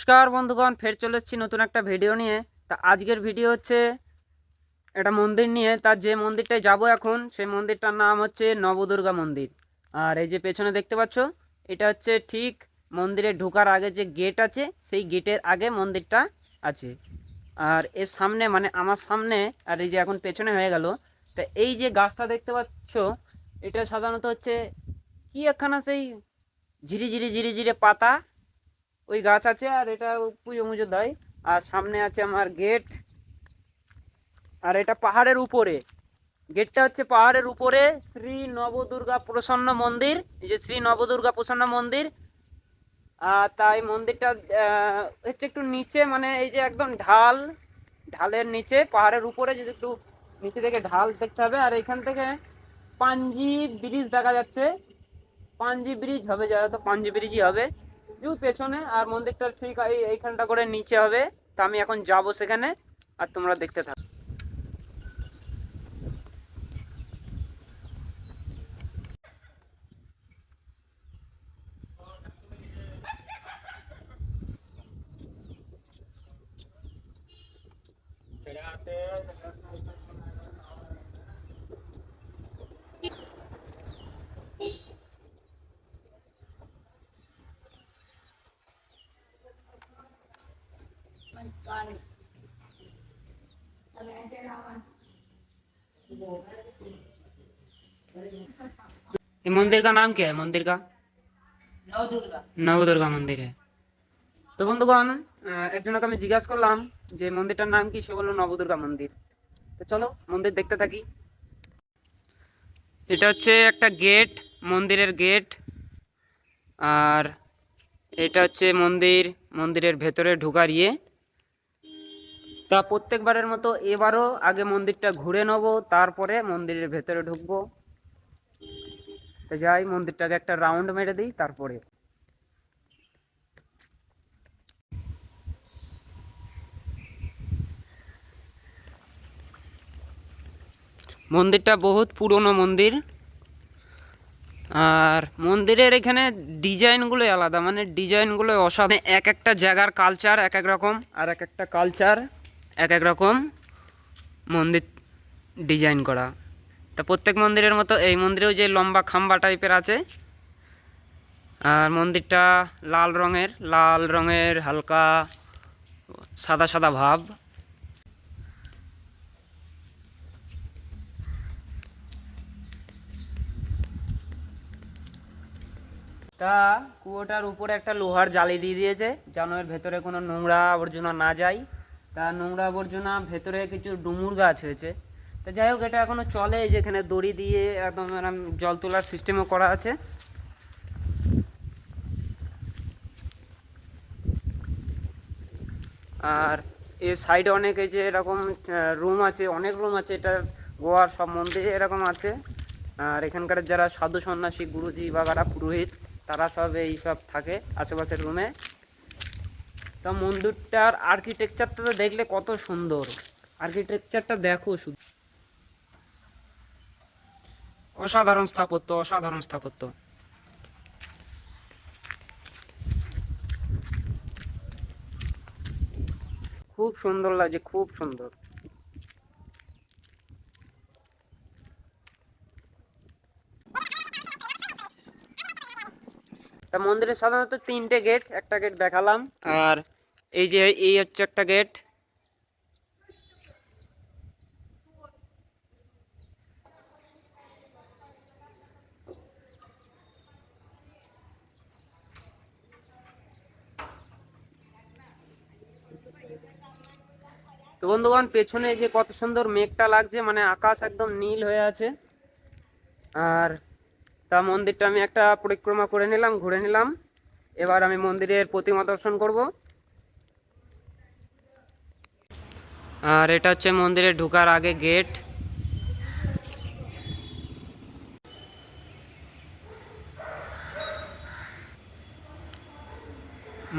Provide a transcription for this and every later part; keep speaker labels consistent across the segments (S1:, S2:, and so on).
S1: নমস্কার বন্ধুগণ, ফের চলে এসেছি নতুন একটা ভিডিও নিয়ে। তা আজকের ভিডিও হচ্ছে একটা মন্দির নিয়ে। তার যে মন্দিরটায় যাব এখন, সেই মন্দিরটার নাম হচ্ছে নবদুর্গা মন্দির। আর এই যে পেছনে দেখতে পাচ্ছ, এটা হচ্ছে ঠিক মন্দিরে ঢোকার আগে যে গেট আছে, সেই গেটের আগে মন্দিরটা আছে। আর এর সামনে মানে আমার সামনে, আর এই যে এখন পেছনে হয়ে গেল, তা এই যে গাছটা দেখতে পাচ্ছ, এটা সাধারণত হচ্ছে কি একখানা সেই ঝিরি ঝিরি ঝিরি ঝিরে পাতা ওই গাছ আছে আর এটা পুজো মুজো দেয়। আর সামনে আছে আমার গেট। আর এটা পাহাড়ের উপরে। গেটটা হচ্ছে পাহাড়ের উপরে। শ্রী নবদুর্গা প্রসন্ন মন্দির। এই যে শ্রী নবদুর্গা প্রসন্ন মন্দির। আর তাই মন্দিরটা হচ্ছে একটু নিচে মানে এই যে একদম ঢাল, ঢালের নিচে, পাহাড়ের উপরে যদি একটু নিচে থেকে ঢাল দেখতে হবে। আর এখান থেকে পাঞ্জি ব্রিজ দেখা যাচ্ছে। পাঞ্জি ব্রিজ হবে, যারা তো পাঞ্জি ব্রিজই হবে। জু পেছনে আর মন্দিরটা ঠিক এই এইখানটা করে নিচে হবে। তা আমি এখন যাব সেখানে, আর তোমরা দেখতে থাকো। ये मंदिर का नाम क्या है मंदिर का
S2: নও দুর্গা
S1: নবদুর্গা মন্দির है তো বন্ধুগণ আহ, একজনকে আমি জিজ্ঞাসা করলাম যে মন্দিরটার নাম কি সে বললো নবদুর্গা মন্দির তো চলো মন্দির দেখতে থাকি এটা হচ্ছে একটা গেট মন্দিরের গেট আর এটা হচ্ছে মন্দির মন্দিরের ভেতরে ঢোকার ইয়ে তা প্রত্যেকবারের মতো এবারও আগে মন্দিরটা ঘুরে নেব, তারপরে মন্দিরের ভেতরে ঢুকবো। যাই, মন্দিরটাকে একটা রাউন্ড মেরে দিই, তারপরে। মন্দিরটা বহুত পুরনো মন্দির। আর মন্দিরের এখানে ডিজাইনগুলো আলাদা মানে ডিজাইনগুলো অসাধারণ। এক একটা জায়গার কালচার এক এক রকম, আর এক একটা কালচার এক এক রকম মন্দির ডিজাইন করা। তা প্রত্যেক মন্দিরের মতো এই মন্দিরেও যে লম্বা খাম্বা টাইপের আছে, আর মন্দিরটা লাল রঙের লাল রঙের হালকা সাদা সাদা ভাব। তা কুয়োটার উপরে একটা লোহার জালি দিয়ে দিয়েছে, যেন এর ভেতরে কোনো নোংরা আবর্জনা না যায়। তা নোংরা আবর্জনা, ভেতরে কিছু ডুমুর গাছ হয়েছে। তা যাই হোক, এটা এখনও চলে যেখানে দড়ি দিয়ে একদম এরম জল তোলার সিস্টেমও করা আছে। আর এর সাইডে অনেক এই যে এরকম রুম আছে, অনেক রুম আছে। এটা গোয়ার সব মন্দিরে এরকম আছে। আর এখানকার যারা সাধু সন্ন্যাসী, গুরুজি বা যারা পুরোহিত, তারা সব এই সব থাকে আশেপাশের রুমে তা মন্দিরটার আর্কিটেকচারটা তো দেখলে কত সুন্দর। আর্কিটেকচারটা দেখো শুধু। অসাধারণ স্থাপত্য অসাধারণ স্থাপত্য। খুব সুন্দর লাগছে, খুব সুন্দর। তা মন্দিরে সাধারণত তিনটে গেট একটা গেট দেখালাম। আর এই যে, এই হচ্ছে একটা গেট তো বন্ধুগণ, পেছনে যে কত সুন্দর মেঘটা লাগছে মানে আকাশ একদম নীল হয়ে আছে। আর তা মন্দিরটা আমি একটা পরিক্রমা করে নিলাম, ঘুরে নিলাম। এবার আমি মন্দিরের প্রতিমা দর্শন করব। আর এটা হচ্ছে মন্দিরে ঢোকার আগে গেট।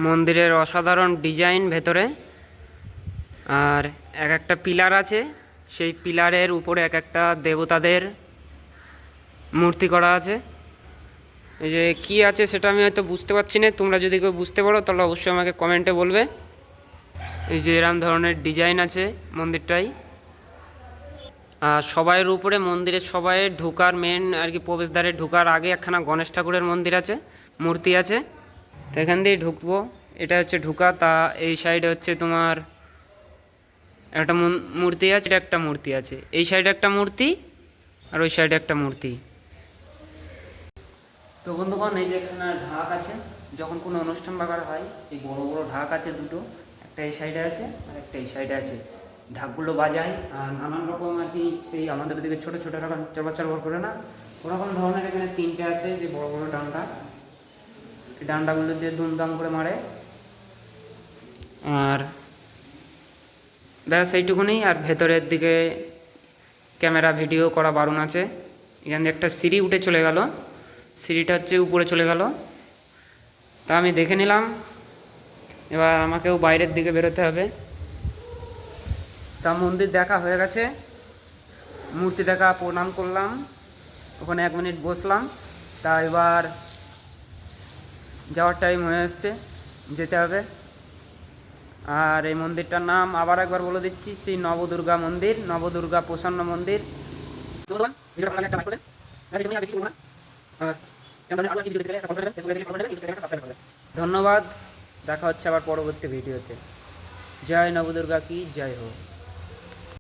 S1: মন্দিরের অসাধারণ ডিজাইন ভেতরে। আর এক একটা পিলার আছে, সেই পিলারের উপরে এক একটা দেবতাদের মূর্তি করা আছে। এই যে কি আছে সেটা আমি হয়তো বুঝতে পারছি না। তোমরা যদি কেউ বুঝতে পারো, তাহলে অবশ্যই আমাকে কমেন্টে বলবে। এই যে এরম ধরনের ডিজাইন আছে মন্দিরটাই। আর সবাইয়ের উপরে মন্দিরের সবাই ঢোকার মেন আর কি প্রবেশদ্বারে ঢোকার আগে একখানা গণেশ ঠাকুরের মন্দির আছে, মূর্তি আছে। তো এখান দিয়ে ঢুকবো। এটা হচ্ছে ঢুকা, তা এই সাইডে হচ্ছে তোমার একটা মূর্তি আছে, এটা একটা মূর্তি আছে। এই সাইডে একটা মূর্তি, আর ওই সাইডে একটা মূর্তি। তো বন্ধুগণ, এই যে এখানে ঢাক আছে, যখন কোনো অনুষ্ঠান বাগার হয়, এই বড় বড় ঢাক আছে দুটো, একটা এই সাইডে আছে আর একটা এই সাইডে আছে। ঢাকগুলো বাজায়, আর নানান রকম আর কি সেই আমাদের দিকে ছোটো ছোটো রকম চরবার চরবার করে না, ওরকম ধরনের এখানে তিনটে আছে, যে বড় বড় ডান্ডা। এই ডান্ডাগুলো দিয়ে দুমদাম করে মারে। আর ব্যাস, এইটুকুনি, আর ভেতরের দিকে ক্যামেরা ভিডিও করা বারণ আছে। এখান দিয়ে একটা সিঁড়ি উঠে চলে গেল। সিঁড়িটা হচ্ছে উপরে চলে গেল। তা আমি দেখে নিলাম। এবার আমাকেও বাইরের দিকে বেরোতে হবে। তা মন্দির দেখা হয়ে গেছে। মূর্তি দেখা প্রণাম করলাম। ওখানে এক মিনিট বসলাম। তা এবার যাওয়ার টাইম হয়ে এসছে। যেতে হবে। আর এই মন্দিরটার নাম আবার একবার বলে দিচ্ছি, শ্রী নবদুর্গা মন্দির, নবদুর্গা প্রসন্ন মন্দির। ধন্যবাদ দেখা হচ্ছে আবার পরবর্তী ভিডিওতে জয় নবদুর্গা কি? জয় হোক।